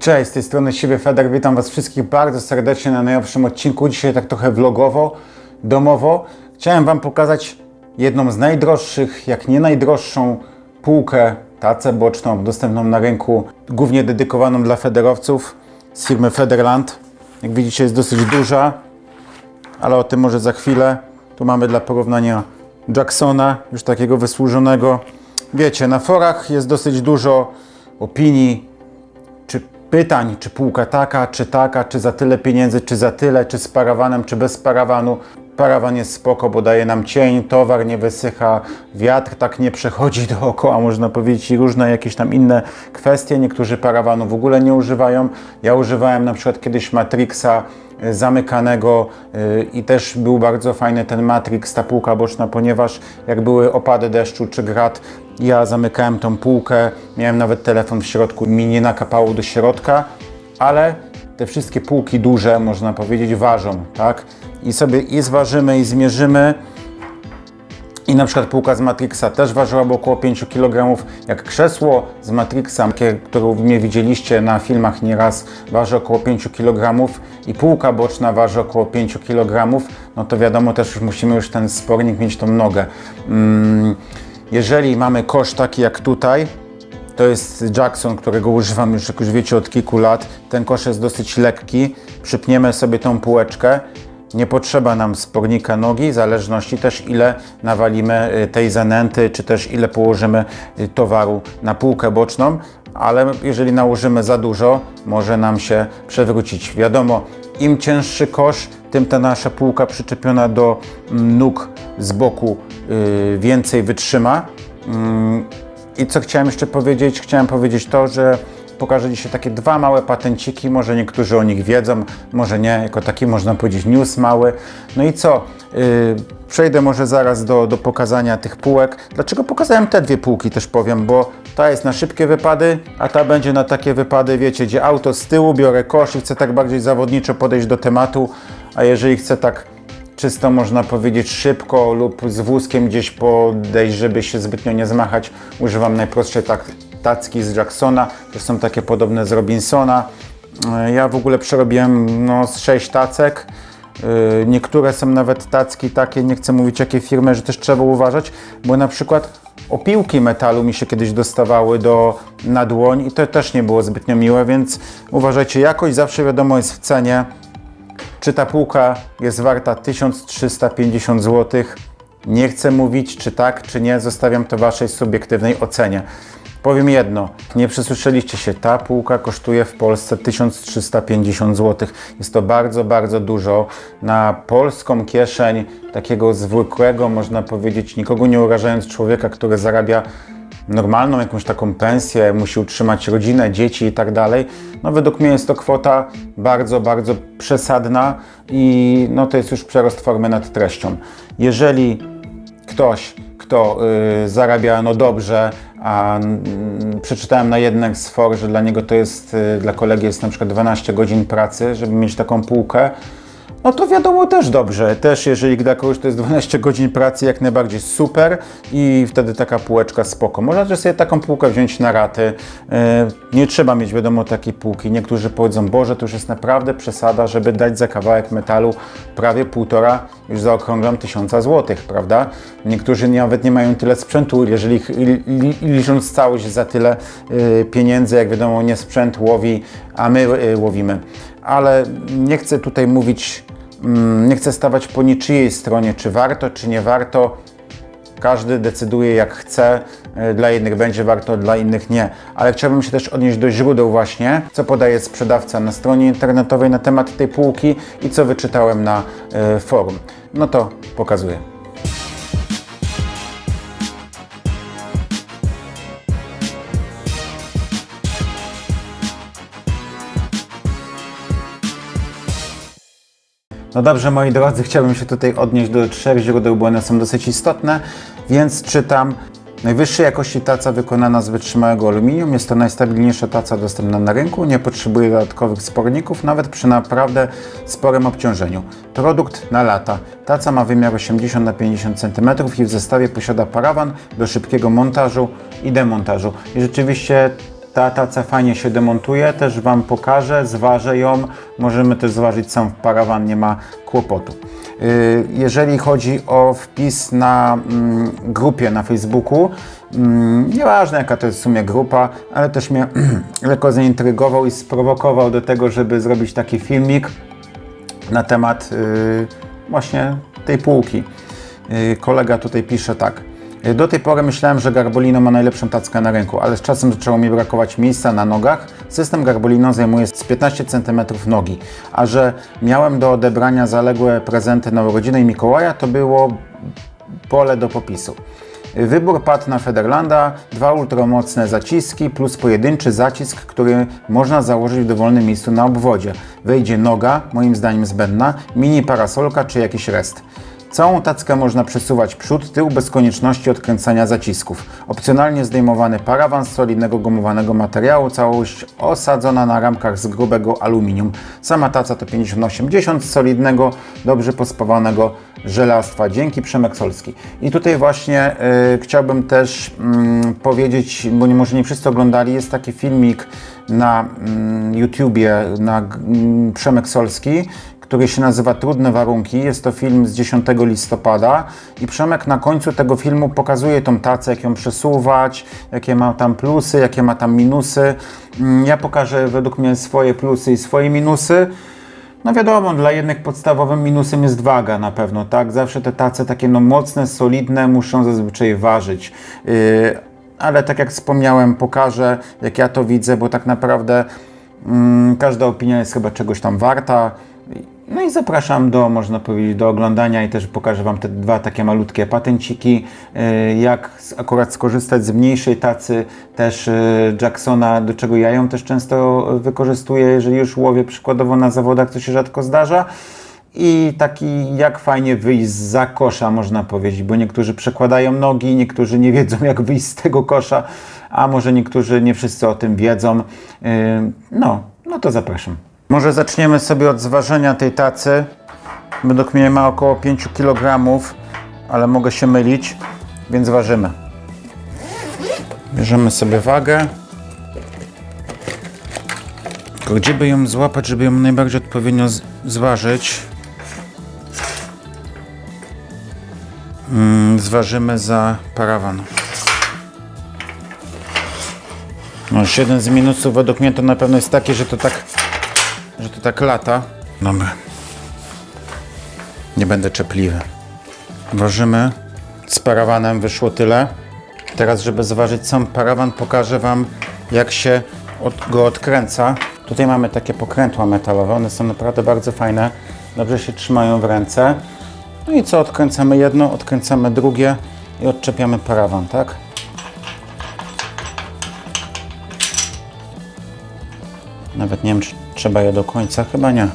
Cześć, z tej strony Siwy Feder, witam Was wszystkich bardzo serdecznie na najnowszym odcinku. Dzisiaj tak trochę vlogowo, domowo. Chciałem Wam pokazać jedną z najdroższych, jak nie najdroższą półkę, tacę boczną, dostępną na rynku, głównie dedykowaną dla federowców z firmy Federland. Jak widzicie jest dosyć duża, ale o tym może za chwilę. Tu mamy dla porównania Jacksona, już takiego wysłużonego. Wiecie, na forach jest dosyć dużo opinii, pytań, czy półka taka, czy taka, czy za tyle pieniędzy, czy za tyle, czy z parawanem, czy bez parawanu. Parawan jest spoko, bo daje nam cień, towar nie wysycha, wiatr tak nie przechodzi dookoła, można powiedzieć, i różne jakieś tam inne kwestie. Niektórzy parawanu w ogóle nie używają. Ja używałem na przykład kiedyś Matrixa y, zamykanego y, i też był bardzo fajny ten Matrix, ta półka boczna, ponieważ jak były opady deszczu czy grad, ja zamykałem tą półkę, miałem nawet telefon w środku, mi nie nakapało do środka, ale te wszystkie półki duże, można powiedzieć, ważą, tak? I sobie i zważymy, i zmierzymy. I na przykład półka z Matrixa też ważyłaby około 5 kg. Jak krzesło z Matrixa, które mnie widzieliście na filmach nieraz, waży około 5 kg i półka boczna waży około 5 kg, no to wiadomo też już musimy już ten spornik mieć tą nogę. Mm, jeżeli mamy kosz taki jak tutaj, to jest Jackson, którego używam już, jak już wiecie, od kilku lat. Ten kosz jest dosyć lekki. Przypniemy sobie tą półeczkę. Nie potrzeba nam spornika nogi, w zależności też ile nawalimy y, tej zanęty, czy też ile położymy y, towaru na półkę boczną, ale jeżeli nałożymy za dużo, może nam się przewrócić. Wiadomo, im cięższy kosz, tym ta nasza półka przyczepiona do mm, nóg z boku y, więcej wytrzyma. Mm, I co chciałem jeszcze powiedzieć? Chciałem powiedzieć to, że pokażę dzisiaj takie dwa małe patenciki, może niektórzy o nich wiedzą, może nie, jako taki można powiedzieć news mały. No i co? Yy, przejdę może zaraz do, do pokazania tych półek. Dlaczego pokazałem te dwie półki też powiem, bo ta jest na szybkie wypady, a ta będzie na takie wypady, wiecie, gdzie auto z tyłu, biorę kosz i chcę tak bardziej zawodniczo podejść do tematu, a jeżeli chcę tak czysto można powiedzieć szybko lub z wózkiem gdzieś podejść, żeby się zbytnio nie zmachać. Używam najprostszej tak, tacki z Jacksona, to są takie podobne z Robinsona. E, Ja w ogóle przerobiłem no, z 6 tacek. E, Niektóre są nawet tacki takie, nie chcę mówić jakie firmy, że też trzeba uważać, bo na przykład opiłki metalu mi się kiedyś dostawały do, na dłoń i to też nie było zbytnio miłe, więc uważajcie, jakość zawsze wiadomo jest w cenie. Czy ta półka jest warta 1350 zł? Nie chcę mówić, czy tak, czy nie. Zostawiam to Waszej subiektywnej ocenie. Powiem jedno, nie przesłyszeliście się, ta półka kosztuje w Polsce 1350 zł. Jest to bardzo, bardzo dużo. Na polską kieszeń takiego zwykłego, można powiedzieć, nikogo nie urażając człowieka, który zarabia normalną jakąś taką pensję, musi utrzymać rodzinę, dzieci i tak dalej. No według mnie jest to kwota bardzo, bardzo przesadna i no to jest już przerost formy nad treścią. Jeżeli ktoś, kto y, zarabia no dobrze, a mm, przeczytałem na jednym z for, że dla niego to jest, y, dla kolegi jest na przykład 12 godzin pracy, żeby mieć taką półkę, no to wiadomo też dobrze. Też jeżeli dla kogoś to jest 12 godzin pracy, jak najbardziej super i wtedy taka półeczka spoko. Można też sobie taką półkę wziąć na raty. E, Nie trzeba mieć wiadomo takiej półki. Niektórzy powiedzą, Boże, to już jest naprawdę przesada, żeby dać za kawałek metalu prawie półtora, już zaokrąglam tysiąca złotych, prawda? Niektórzy nawet nie mają tyle sprzętu, jeżeli licząc całość za tyle e, pieniędzy, jak wiadomo, nie sprzęt łowi, a my e, łowimy ale nie chcę tutaj mówić, nie chcę stawać po niczyjej stronie, czy warto, czy nie warto. Każdy decyduje jak chce, Y, dla jednych będzie warto, dla innych nie. Ale chciałbym się też odnieść do źródeł właśnie, co podaje sprzedawca na stronie internetowej na temat tej półki i co wyczytałem na y, forum. No to pokazuję. No dobrze, moi drodzy, chciałbym się tutaj odnieść do trzech źródeł, bo one są dosyć istotne, więc czytam. Najwyższej jakości taca wykonana z wytrzymałego aluminium. Jest to najstabilniejsza taca dostępna na rynku. Nie potrzebuje dodatkowych sporników, nawet przy naprawdę sporym obciążeniu. Produkt na lata. Taca ma wymiar 80 na 50 cm i w zestawie posiada parawan do szybkiego montażu i demontażu. I rzeczywiście Ta taca fajnie się demontuje, też Wam pokażę, zważę ją. Możemy też zważyć sam parawan, nie ma kłopotu. Y, Jeżeli chodzi o wpis na mm, grupie na Facebooku, mm, nieważne jaka to jest w sumie grupa, ale też mnie lekko zaintrygował i sprowokował do tego, żeby zrobić taki filmik na temat y, właśnie tej półki. Y, kolega tutaj pisze tak. Y, Do tej pory myślałem, że Garbolino ma najlepszą tackę na rynku, ale z czasem zaczęło mi brakować miejsca na nogach. System Garbolino zajmuje z 15 cm nogi, a że miałem do odebrania zaległe prezenty na urodziny Mikołaja, to było pole do popisu. Wybór padł na Federlanda, dwa ultramocne zaciski plus pojedynczy zacisk, który można założyć w dowolnym miejscu na obwodzie. Wejdzie noga, moim zdaniem zbędna, mini parasolka czy jakiś rest. Całą tackę można przesuwać przód, tył bez konieczności odkręcania zacisków. Opcjonalnie zdejmowany parawan z solidnego gumowanego materiału, całość osadzona na ramkach z grubego aluminium. Sama taca to 5080 z solidnego, dobrze pospawanego żelastwa. Dzięki Przemek Solski. I tutaj właśnie y, chciałbym też mm, powiedzieć, bo nie, może nie wszyscy oglądali, jest taki filmik na mm, YouTubie na mm, Przemek Solski, który się nazywa Trudne Warunki. Jest to film z 10 listopada i Przemek na końcu tego filmu pokazuje tą tacę, jak ją przesuwać, jakie ma tam plusy, jakie ma tam minusy. Mm, Ja pokażę według mnie swoje plusy i swoje minusy. No wiadomo, dla jednych podstawowym minusem jest waga na pewno, tak? Zawsze te tace takie no mocne, solidne muszą zazwyczaj ważyć. Yy, ale tak jak wspomniałem, pokażę, jak ja to widzę, bo tak naprawdę mm, każda opinia jest chyba czegoś tam warta. No i zapraszam do, można powiedzieć, do oglądania i też pokażę Wam te dwa takie malutkie patenciki, yy, jak akurat skorzystać z mniejszej tacy też yy, Jacksona, do czego ja ją też często wykorzystuję, jeżeli już łowię przykładowo na zawodach, co się rzadko zdarza. I taki jak fajnie wyjść za kosza, można powiedzieć, bo niektórzy przekładają nogi, niektórzy nie wiedzą jak wyjść z tego kosza, a może niektórzy nie wszyscy o tym wiedzą. Yy, No, no to zapraszam. Może zaczniemy sobie od zważenia tej tacy. Według mnie ma około 5 kg, ale mogę się mylić, więc ważymy. Bierzemy sobie wagę. Tylko gdzie by ją złapać, żeby ją najbardziej odpowiednio zważyć? Mm, zważymy za parawan. No, jeden z minusów według mnie to na pewno jest taki, że to tak, że to tak lata. Dobra. Nie będę czepliwy. Ważymy. Z parawanem wyszło tyle. Teraz, żeby zważyć sam parawan, pokażę Wam, jak się od, go odkręca. Tutaj mamy takie pokrętła metalowe. One są naprawdę bardzo fajne. Dobrze się trzymają w ręce. No i co? Odkręcamy jedno, odkręcamy drugie i odczepiamy parawan, tak? Nawet nie wiem, czy trzeba je do końca. Chyba nie.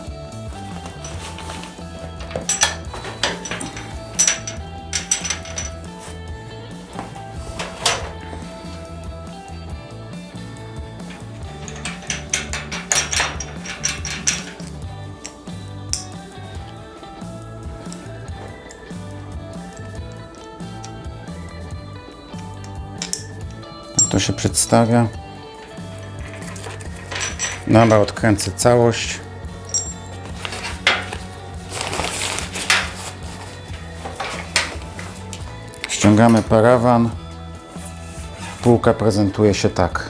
Tak to się przedstawia. Dobra, odkręcę całość. Ściągamy parawan. Półka prezentuje się tak.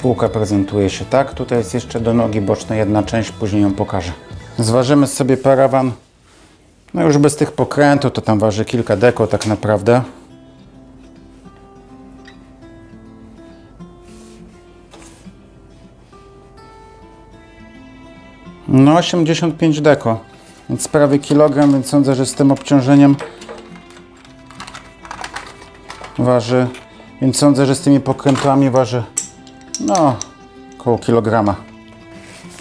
Półka prezentuje się tak. Tutaj jest jeszcze do nogi bocznej jedna część, później ją pokażę. Zważymy sobie parawan. No już bez tych pokrętów, to tam waży kilka deko tak naprawdę. No 85 deko, więc prawie kilogram, więc sądzę, że z tym obciążeniem waży, więc sądzę, że z tymi pokrętłami waży no około kilograma.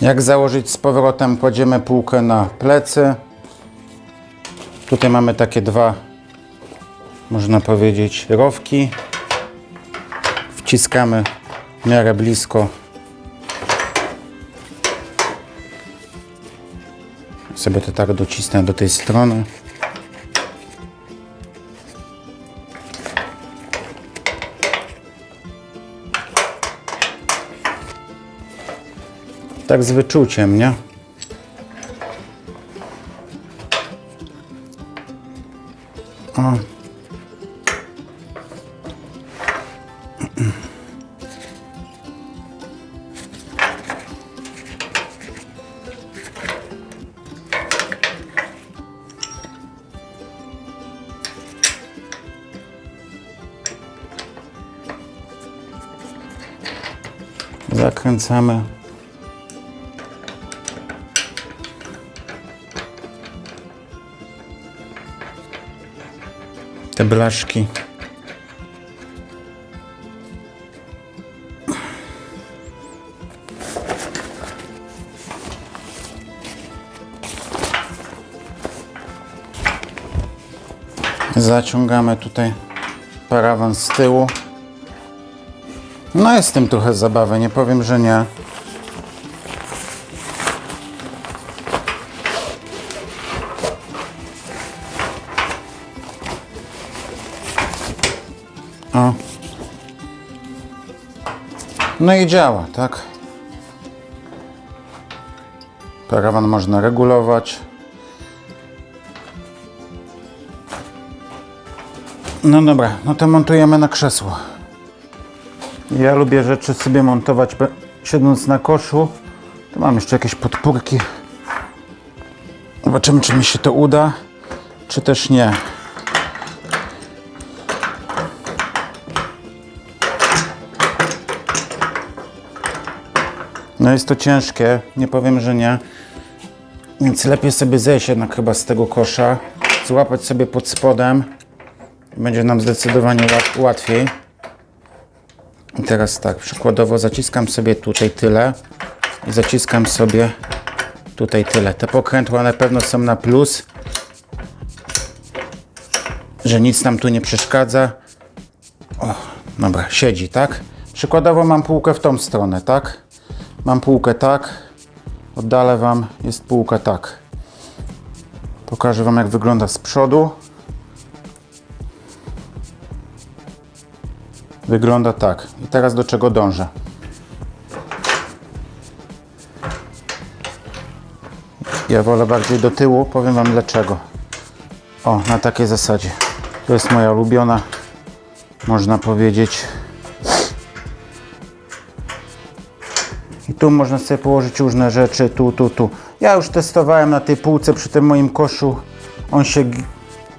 Jak założyć z powrotem? Kładziemy półkę na plecy. Tutaj mamy takie dwa, można powiedzieć, rowki. Wciskamy w miarę blisko sobie to tak docisnę do tej strony. Tak z wyczuciem, nie? O. Zakręcamy. Te blaszki. Zaciągamy tutaj parawan z tyłu. No jest tym trochę zabawy, nie powiem, że nie. O. No i działa, tak? Parawan można regulować. No dobra, no to montujemy na krzesło. Ja lubię rzeczy sobie montować siedząc na koszu. Tu mam jeszcze jakieś podpórki. Zobaczymy, czy mi się to uda, czy też nie. No jest to ciężkie, nie powiem, że nie. Więc lepiej sobie zejść jednak chyba z tego kosza, złapać sobie pod spodem. Będzie nam zdecydowanie łat- łatwiej. I teraz tak, przykładowo zaciskam sobie tutaj tyle i zaciskam sobie tutaj tyle. Te pokrętła na pewno są na plus, że nic nam tu nie przeszkadza. O, dobra, siedzi, tak? Przykładowo mam półkę w tą stronę, tak? Mam półkę tak, oddalę Wam, jest półka tak. Pokażę Wam jak wygląda z przodu. Wygląda tak. I teraz do czego dążę? Ja wolę bardziej do tyłu, powiem Wam dlaczego. O, na takiej zasadzie. To jest moja ulubiona, można powiedzieć. I tu można sobie położyć różne rzeczy, tu, tu, tu. Ja już testowałem na tej półce przy tym moim koszu. On się,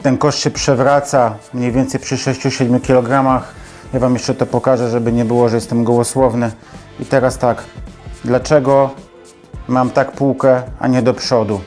ten kosz się przewraca mniej więcej przy 6-7 kg. Ja Wam jeszcze to pokażę, żeby nie było, że jestem gołosłowny. I teraz tak, dlaczego mam tak półkę, a nie do przodu?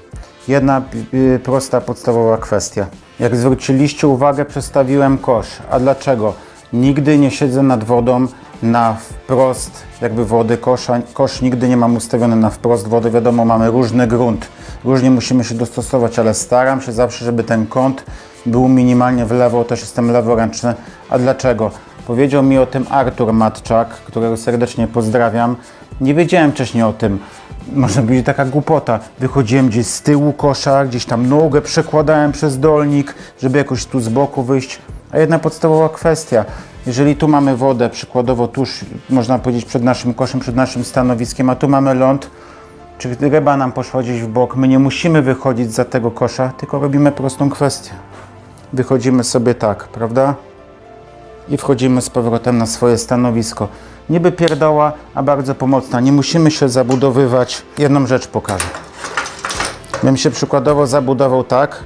Jedna y, prosta, podstawowa kwestia. Jak zwróciliście uwagę, przestawiłem kosz. A dlaczego? Nigdy nie siedzę nad wodą na wprost jakby wody kosza. Kosz nigdy nie mam ustawiony na wprost wody. Wiadomo, mamy różny grunt. Różnie musimy się dostosować, ale staram się zawsze, żeby ten kąt był minimalnie w lewo. Też jestem leworęczny. A dlaczego? Powiedział mi o tym Artur Matczak, którego serdecznie pozdrawiam. Nie wiedziałem wcześniej o tym. Można powiedzieć taka głupota. Wychodziłem gdzieś z tyłu kosza, gdzieś tam nogę przekładałem przez dolnik, żeby jakoś tu z boku wyjść. A jedna podstawowa kwestia. Jeżeli tu mamy wodę, przykładowo tuż, można powiedzieć, przed naszym koszem, przed naszym stanowiskiem, a tu mamy ląd, czy ryba nam poszła gdzieś w bok, my nie musimy wychodzić za tego kosza, tylko robimy prostą kwestię. Wychodzimy sobie tak, prawda? I wchodzimy z powrotem na swoje stanowisko. Niby pierdoła, a bardzo pomocna. Nie musimy się zabudowywać. Jedną rzecz pokażę. Bym się przykładowo zabudował tak.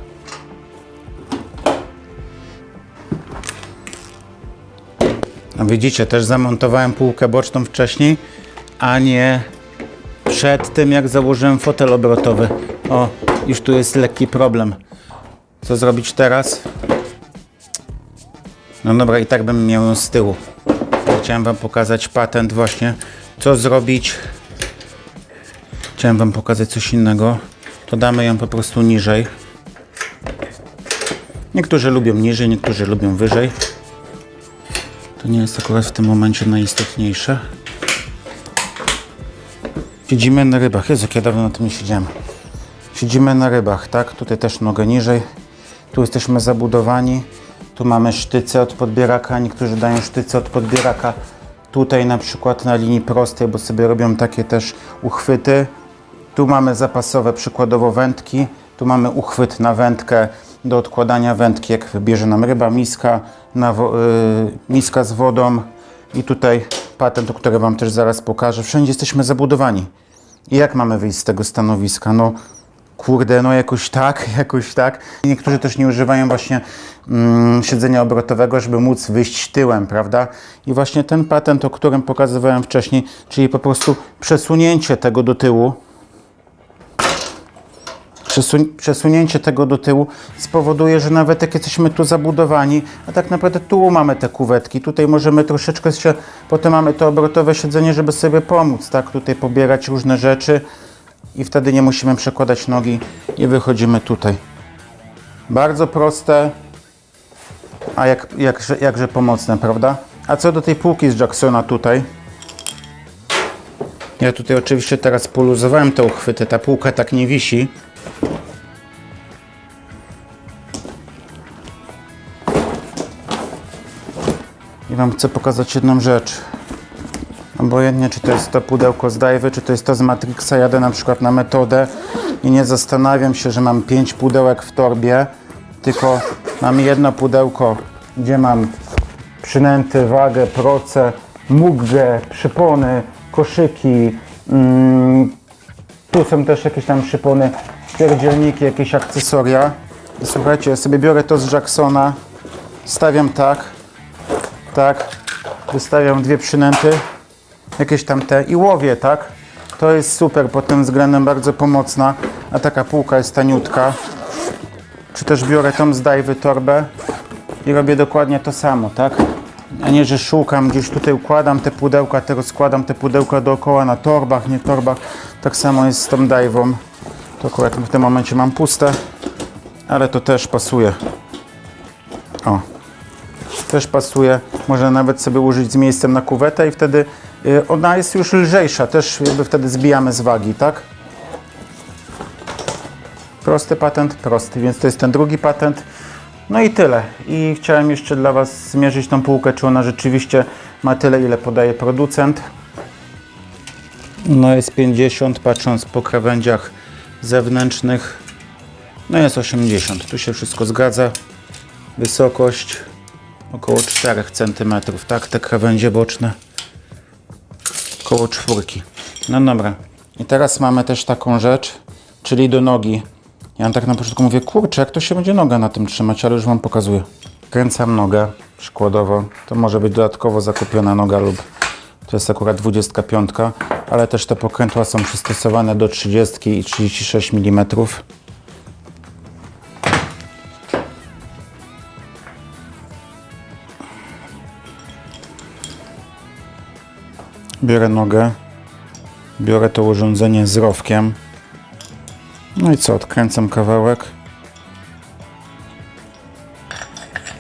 No widzicie, też zamontowałem półkę boczną wcześniej, a nie przed tym, jak założyłem fotel obrotowy. O, już tu jest lekki problem. Co zrobić teraz? No dobra, i tak bym miał ją z tyłu. Chciałem Wam pokazać patent właśnie, co zrobić. Chciałem Wam pokazać coś innego. To damy ją po prostu niżej. Niektórzy lubią niżej, niektórzy lubią wyżej. To nie jest akurat w tym momencie najistotniejsze. Siedzimy na rybach. Jezu, jak ja dawno na tym nie siedziałem. Siedzimy na rybach, tak? Tutaj też nogę niżej. Tu jesteśmy zabudowani. Tu mamy sztyce od podbieraka. Niektórzy dają sztyce od podbieraka. Tutaj na przykład na linii prostej, bo sobie robią takie też uchwyty. Tu mamy zapasowe przykładowo wędki. Tu mamy uchwyt na wędkę do odkładania wędki, jak bierze nam ryba, miska, na wo- y, miska z wodą. I tutaj patent, który Wam też zaraz pokażę. Wszędzie jesteśmy zabudowani. I jak mamy wyjść z tego stanowiska? No kurde, no jakoś tak, jakoś tak. Niektórzy też nie używają właśnie mm, siedzenia obrotowego, żeby móc wyjść tyłem, prawda? I właśnie ten patent, o którym pokazywałem wcześniej, czyli po prostu przesunięcie tego do tyłu, Przesun- przesunięcie tego do tyłu spowoduje, że nawet jak jesteśmy tu zabudowani, a tak naprawdę tu mamy te kuwetki, tutaj możemy troszeczkę się, potem mamy to obrotowe siedzenie, żeby sobie pomóc, tak, tutaj pobierać różne rzeczy i wtedy nie musimy przekładać nogi i wychodzimy tutaj. Bardzo proste, a jak, jakże, jakże pomocne, prawda? A co do tej półki z Jacksona tutaj, ja tutaj oczywiście teraz poluzowałem te uchwyty, ta półka tak nie wisi, I Wam chcę pokazać jedną rzecz. Obojętnie, czy to jest to pudełko z Dajwy, czy to jest to z Matrixa, jadę na przykład na metodę i nie zastanawiam się, że mam pięć pudełek w torbie, tylko mam jedno pudełko, gdzie mam przynęty, wagę, proce, muggę, przypony, koszyki, mm, tu są też jakieś tam przypony, pierdzielniki, jakieś akcesoria. Słuchajcie, ja sobie biorę to z Jacksona, stawiam tak, tak, wystawiam dwie przynęty, jakieś tam te i łowię, tak? To jest super, pod tym względem bardzo pomocna, a taka półka jest taniutka. Czy też biorę tą z Dajwy torbę i robię dokładnie to samo, tak? A nie, że szukam, gdzieś tutaj układam te pudełka, teraz składam te pudełka dookoła na torbach, nie torbach. Tak samo jest z tą Dajwą. To akurat w tym momencie mam puste, ale to też pasuje. O, też pasuje. Można nawet sobie użyć z miejscem na kuwetę i wtedy ona jest już lżejsza. Też jakby wtedy zbijamy z wagi, tak? Prosty patent, prosty, więc to jest ten drugi patent. No i tyle. I chciałem jeszcze dla Was zmierzyć tą półkę, czy ona rzeczywiście ma tyle, ile podaje producent. No jest 50, patrząc po krawędziach zewnętrznych. No jest 80. Tu się wszystko zgadza. Wysokość około 4 cm, tak? Te krawędzie boczne. Około czwórki. No dobra. I teraz mamy też taką rzecz, czyli do nogi. Ja tak na początku mówię, kurczę, jak to się będzie noga na tym trzymać, ale już Wam pokazuję. Kręcam nogę, przykładowo. To może być dodatkowo zakupiona noga lub to jest akurat 25, ale też te pokrętła są przystosowane do 30 i 36 mm. Biorę nogę, biorę to urządzenie z rowkiem. No i co, odkręcam kawałek.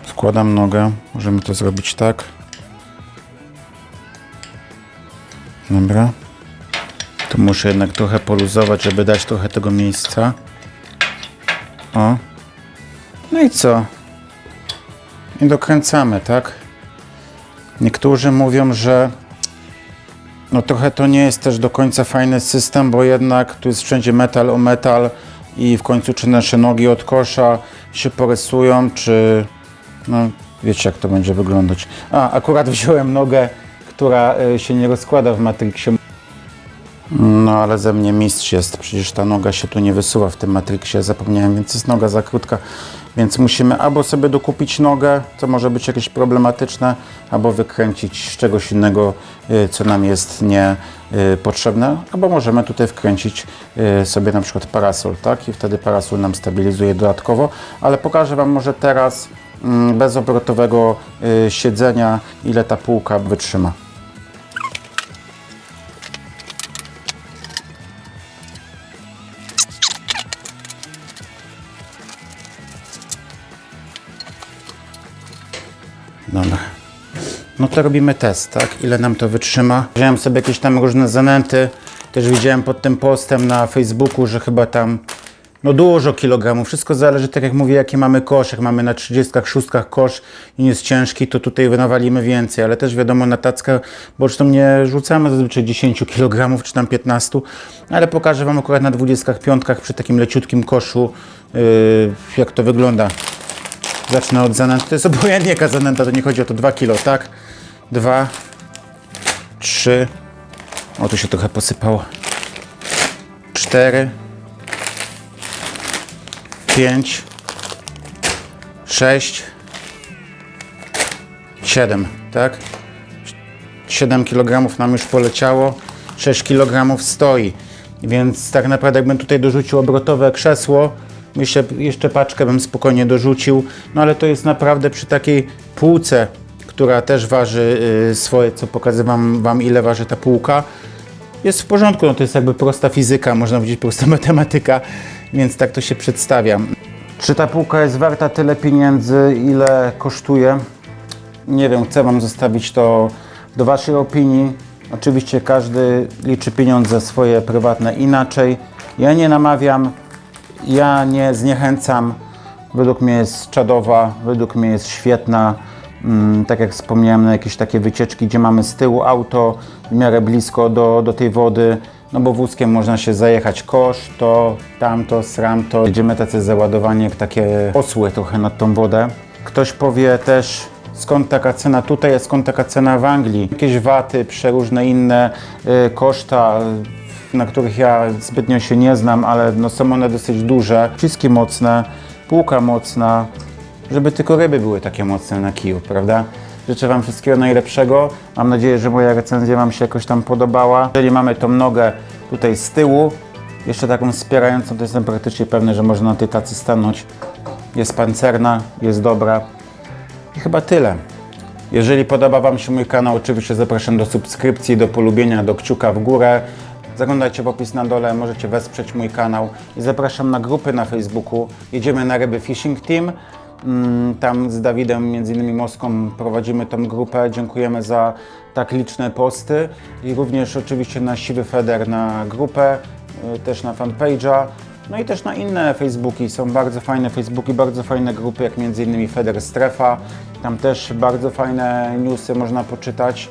Wkładam nogę, możemy to zrobić tak. Dobra. Tu muszę jednak trochę poluzować, żeby dać trochę tego miejsca. O. No i co? I dokręcamy, tak? Niektórzy mówią, że no trochę to nie jest też do końca fajny system, bo jednak tu jest wszędzie metal o metal i w końcu czy nasze nogi od kosza się porysują, czy no wiecie jak to będzie wyglądać. A, akurat wziąłem nogę, która y, się nie rozkłada w Matrixie. No ale ze mnie mistrz jest, przecież ta noga się tu nie wysuwa w tym Matrixie, zapomniałem, więc jest noga za krótka, więc musimy albo sobie dokupić nogę, co może być jakieś problematyczne, albo wykręcić z czegoś innego, y, co nam jest nie y, albo możemy tutaj wkręcić y, sobie na przykład parasol, tak? I wtedy parasol nam stabilizuje dodatkowo, ale pokażę Wam może teraz mm, bez obrotowego siedzenia, ile ta półka wytrzyma. No to robimy test, tak? Ile nam to wytrzyma. Wziąłem sobie jakieś tam różne zanęty. Też widziałem pod tym postem na Facebooku, że chyba tam No dużo kilogramów, wszystko zależy, tak jak mówię, jaki mamy kosz. Jak mamy na 36 kosz i nie jest ciężki, to tutaj nawalimy więcej, ale też wiadomo na tackę boczną nie rzucamy zazwyczaj 10 kg czy tam 15, ale pokażę Wam akurat na 25 przy takim leciutkim koszu, yy, jak to wygląda. Zacznę od zanęty, to jest obojętnie jaka zanęta, to nie chodzi o to. 2 kg, tak? 2, 3, o tu się trochę posypało, 4, 5, 6, 7, tak? 7 kg nam już poleciało, 6 kg stoi. Więc tak naprawdę jakbym tutaj dorzucił obrotowe krzesło, myślę, jeszcze paczkę bym spokojnie dorzucił, no ale to jest naprawdę przy takiej półce, która też waży y, swoje, co pokazywam Wam ile waży ta półka, jest w porządku, no to jest jakby prosta fizyka, można powiedzieć prosta matematyka, więc tak to się przedstawia. Czy ta półka jest warta tyle pieniędzy, ile kosztuje? Nie wiem, chcę Wam zostawić to do Waszej opinii. Oczywiście każdy liczy pieniądze swoje prywatne inaczej. Ja nie namawiam, ja nie zniechęcam. Według mnie jest czadowa, według mnie jest świetna. Mm, tak jak wspomniałem, na jakieś takie wycieczki, gdzie mamy z tyłu auto w miarę blisko do, do tej wody, no bo wózkiem można się zajechać kosz, to, tamto, sramto. Jedziemy tacy załadowani jak takie osły trochę nad tą wodę. Ktoś powie też, skąd taka cena tutaj, a skąd taka cena w Anglii. Jakieś waty, przeróżne inne y, koszta, na których ja zbytnio się nie znam, ale no, są one dosyć duże. Wszystkie mocne, półka mocna, żeby tylko ryby były takie mocne na kiju, prawda? Życzę Wam wszystkiego najlepszego. Mam nadzieję, że moja recenzja Wam się jakoś tam podobała. Jeżeli mamy tą nogę tutaj z tyłu, jeszcze taką wspierającą, to jestem praktycznie pewny, że można na tej tacy stanąć. Jest pancerna, jest dobra. I chyba tyle. Jeżeli podoba Wam się mój kanał, oczywiście zapraszam do subskrypcji, do polubienia, do kciuka w górę. Zaglądajcie w opis na dole, możecie wesprzeć mój kanał i zapraszam na grupy na Facebooku. Jedziemy na ryby Fishing Team. Mm, Tam z Dawidem, między innymi Moską, prowadzimy tą grupę. Dziękujemy za tak liczne posty i również oczywiście na Siwy Feder na grupę, y, też na fanpage'a. No i też na inne Facebooki. Są bardzo fajne Facebooki, bardzo fajne grupy, jak między innymi Feder Strefa. Tam też bardzo fajne newsy można poczytać.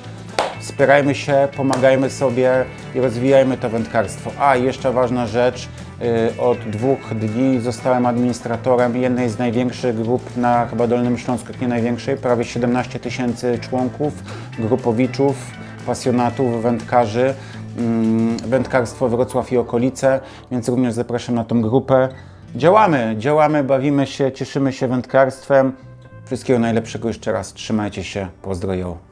Wspierajmy się, pomagajmy sobie i rozwijajmy to wędkarstwo. A, jeszcze ważna rzecz. y, Od dwóch dni zostałem administratorem jednej z największych grup na chyba Dolnym Śląsku, nie największej, prawie 17 tysięcy członków, grupowiczów, pasjonatów, wędkarzy. Mm, Wędkarstwo Wrocław i okolice, więc również zapraszam na tą grupę. Działamy, działamy, bawimy się, cieszymy się wędkarstwem. Wszystkiego najlepszego jeszcze raz. Trzymajcie się. Pozdroję.